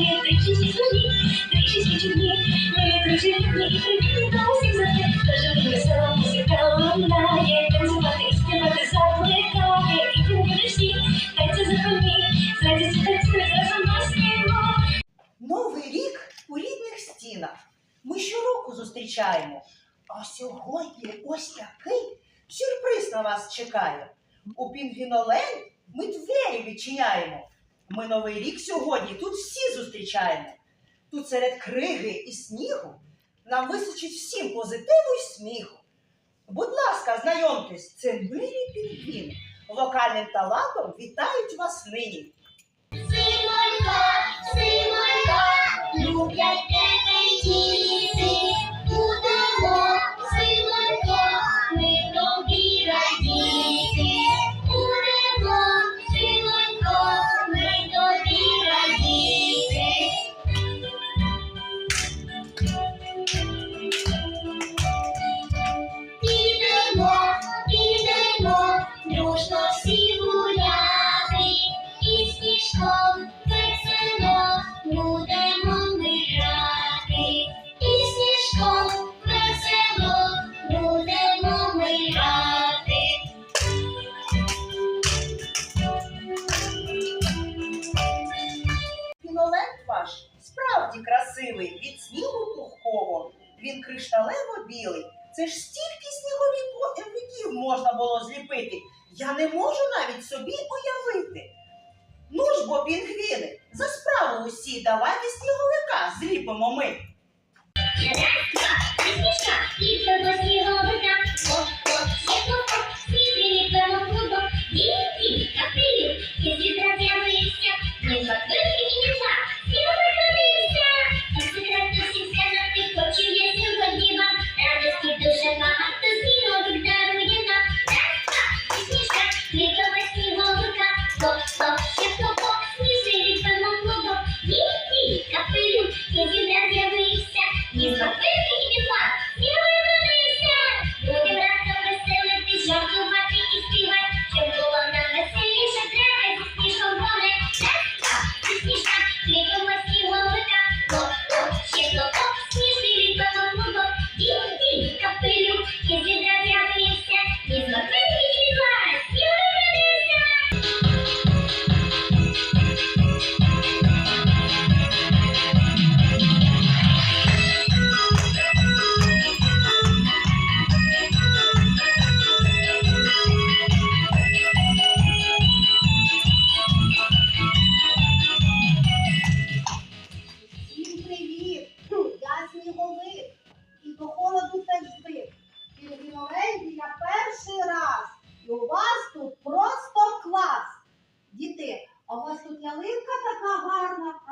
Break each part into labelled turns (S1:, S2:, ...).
S1: Ми тричі всі дні, тричі свічі дні, ми тричі дні, і привіт до усіх завжди. Тож весела музика лунає, танцювати співати закликає. І ти будеш всі, танці запальні, з радістю танцюй, разом наспіваємо.
S2: Новий рік у рідних стінах. Ми щороку зустрічаємо. А сьогодні ось такий сюрприз на вас чекає. У Пінгвіноленд ми двері відчиняємо. Ми новий рік сьогодні тут всі зустрічаємо. Тут серед криги і снігу нам вистачить всім позитиву і сміху. Будь ласка, знайомтесь, це милі пінгвіни. Вокальним талантом вітають вас нині.
S3: Симонько, Симонько, люблять із вітра з'явився, ні зробити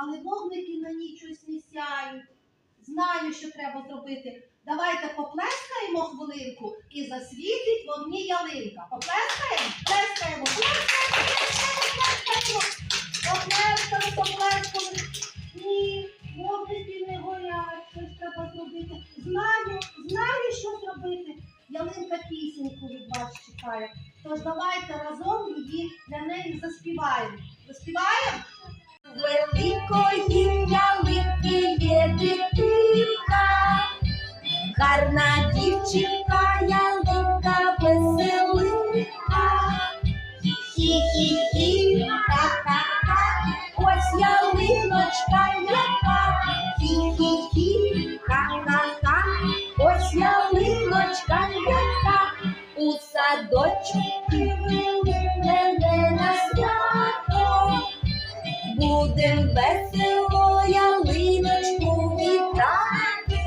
S4: але вогники на ній щось не сяють. Знаю, що треба зробити. Давайте поплескаємо хвилинку і засвітить вогні ялинка. Поплескаємо? Плескаємо, плескаємо, плескаємо, плескаємо. Поплескали, поплескали. Ні, вогники не горять, щось треба зробити. Знаю, знаю, що зробити. Ялинка пісеньку від вас чекає. Тож давайте разом її для неї заспіваємо. Заспіваємо?
S5: Великої ялинки є дитинка, гарна дівчинка, ялинка веселинка. Хі-хі-хі, ха-ха-ха, ось ялиночка яка. Хі-хі-хі, ха-ха-ха, ось ялиночка яка. У садочку Будем весело ялиночку вітати.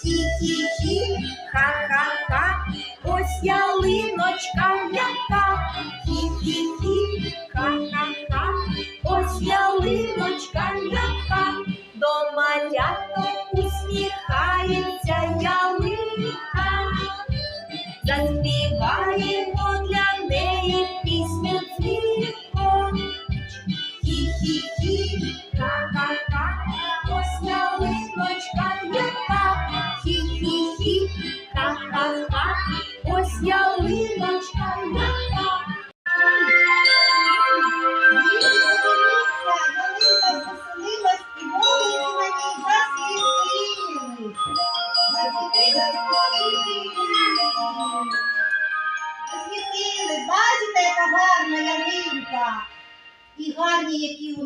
S5: Хі-хі-хі, ха-ха-ха, ось ялиночка яка. Хі-хі-хі, ха-ха-ха, ось ялиночка яка. До маляток усміхається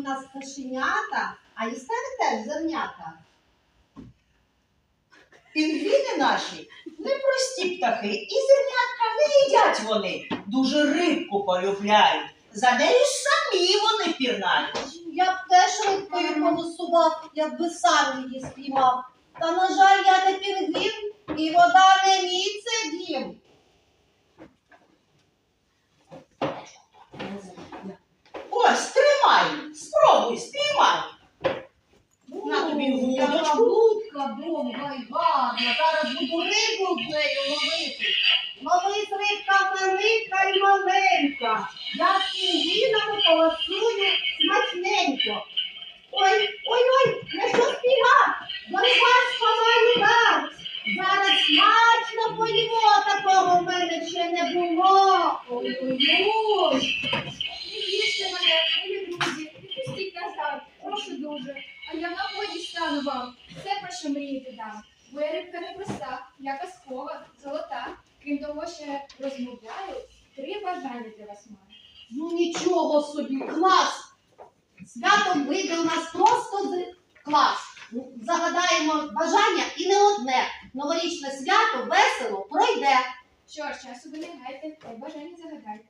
S4: нас пташенята, а їсте ви теж зернята.
S6: Пінгвіни наші непрості птахи, і зернятка не їдять вони. Дуже рибку полюбляють. За нею самі вони пірнають.
S4: Я б теж рибкою голосував, якби сам її спіймав. Та, на жаль, я не пінгвін, і вода не мій це дім.
S6: Ось, тримай, спробуй, спіймай. На тобі
S4: Яка
S6: вудочку.
S4: вудка довга й гарна. Зараз буду рибу з нею ловити. Ловить рибка велика і маленька. Я з пінгвінами полосую смачненько. Ой, ой, ой, на що співав? До рибальства маю дар. Зараз смачно поїмо, такого в мене ще не було. Ой-ой-ой.
S7: Не їжте мене, мої друзі, відпустіть назад, прошу дуже. А я в нагоді стану вам. Все, про що мрієте дам. Бо я рибка не проста, я казкова, золота. Крім того, що розмовляю, три бажання для вас маю.
S4: Ну нічого собі, клас! Свято вийде у нас просто з клас. Ну, Загадаємо бажання і не одне. Новорічне свято весело пройде.
S7: Що ж, часу ви не гайте, та й бажання загадайте.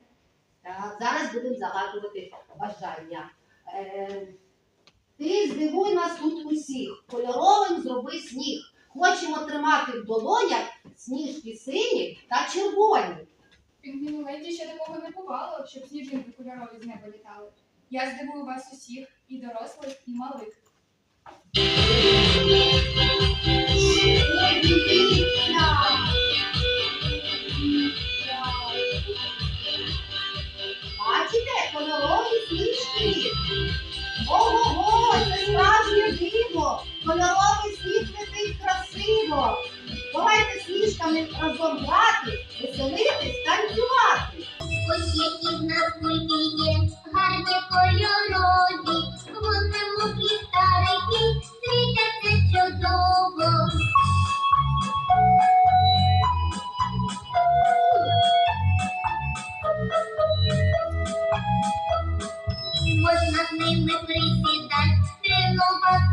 S4: Так, зараз будемо загадувати бажання. Е, ти здивуй нас тут усіх, кольоровим зроби сніг. Хочемо тримати в долонях сніжки сині та червоні.
S7: Пінгвіну леді ще такого не бувало, щоб сніжинки кольорові з неба літали. Я здивую вас усіх, і дорослих, і малих.
S4: Бачите, кольорові сніжки. Ого-го, це справжнє диво. Кольоровий сніг летить. Сніжками разом грати, веселитись, танцювати.
S3: Ось які в нас є, гарні кольорові, водимо ліхтарики, світяться чудово. Можна з ними присідать, тренувати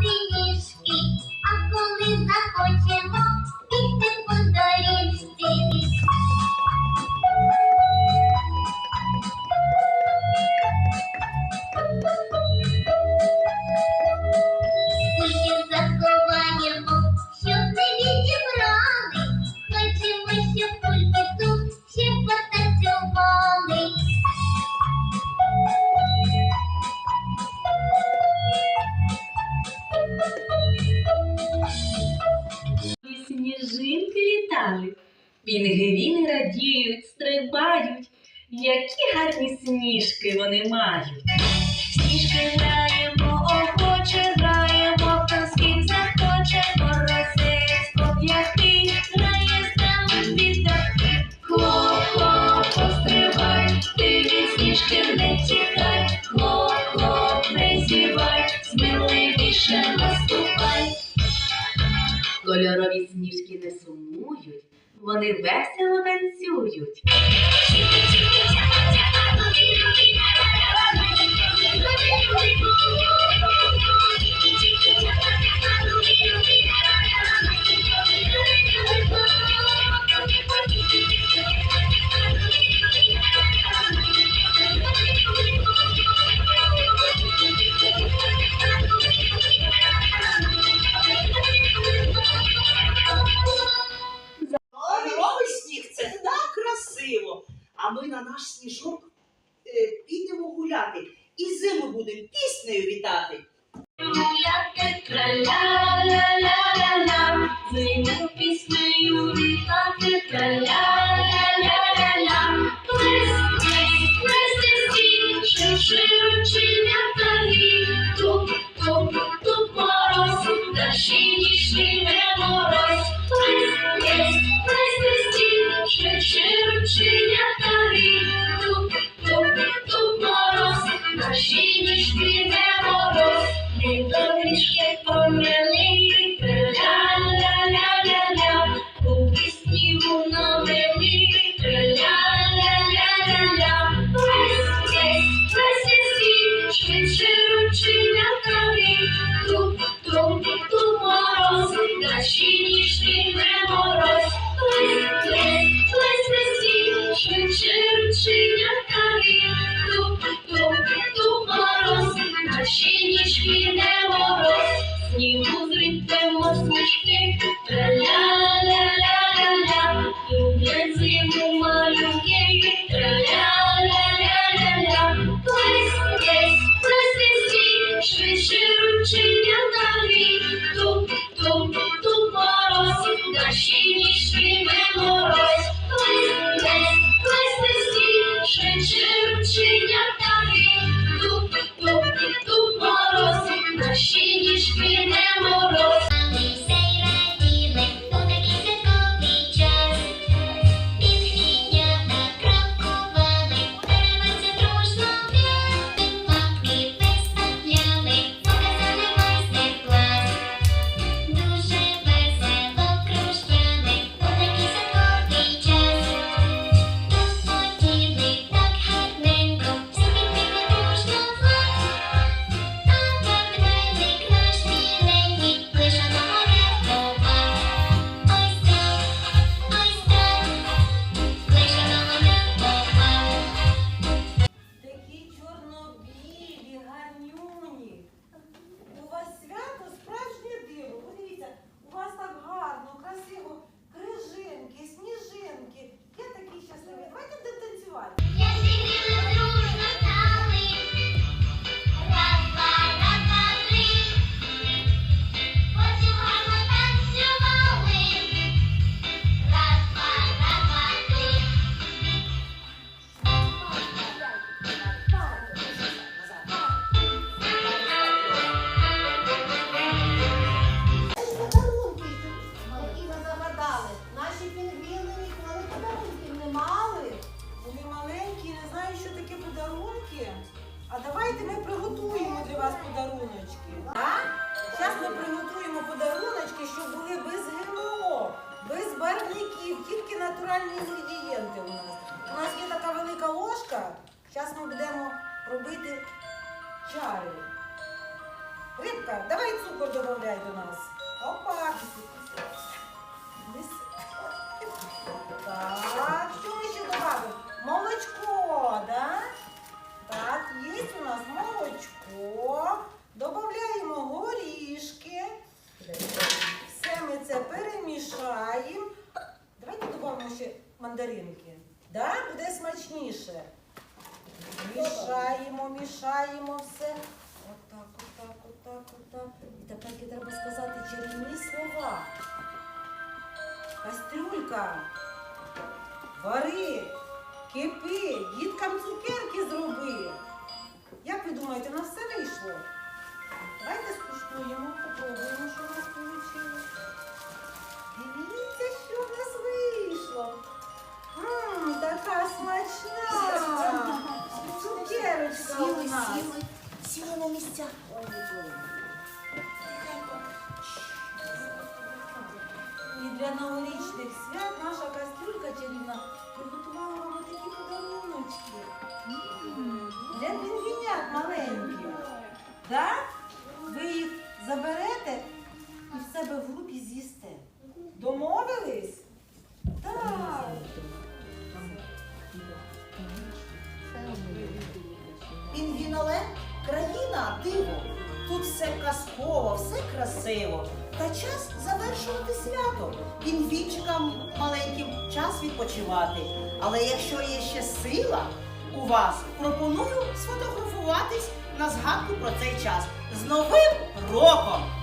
S5: вони весело танцюють.
S2: la la, la. Zay na kapis na yuri чари. Рибка, давай цукор додай до нас. Опа. Так, що ми ще додамо? Молочко, да? Так, є у нас молочко. Додаємо горішки. Все ми це перемішаємо. Давайте додамо ще мандаринки. Да? Буде смачніше. Мішаємо, мішаємо все. Отак, отак, отак, отак. І тепер треба сказати чарівні слова. Кастрюлька. Вари, кипи, діткам цукерки зроби. Як ви думаєте, у нас все вийшло? Давайте скуштуємо, попробуємо, що у нас вийшло. Дивіться, що в нас вийшло. Ммм, така смачна. У нас.
S4: сіли на місця.
S2: І для новорічних свят наша кастрюлька чарівна приготувала вам такі подаруночки. Для пінгвінят маленьких. Да? Ви їх заберете і в себе в групі красиво. Та час завершувати свято. Пінгвінчикам маленьким час відпочивати. Але якщо є ще сила у вас, пропоную сфотографуватись на згадку про цей час. З Новим роком!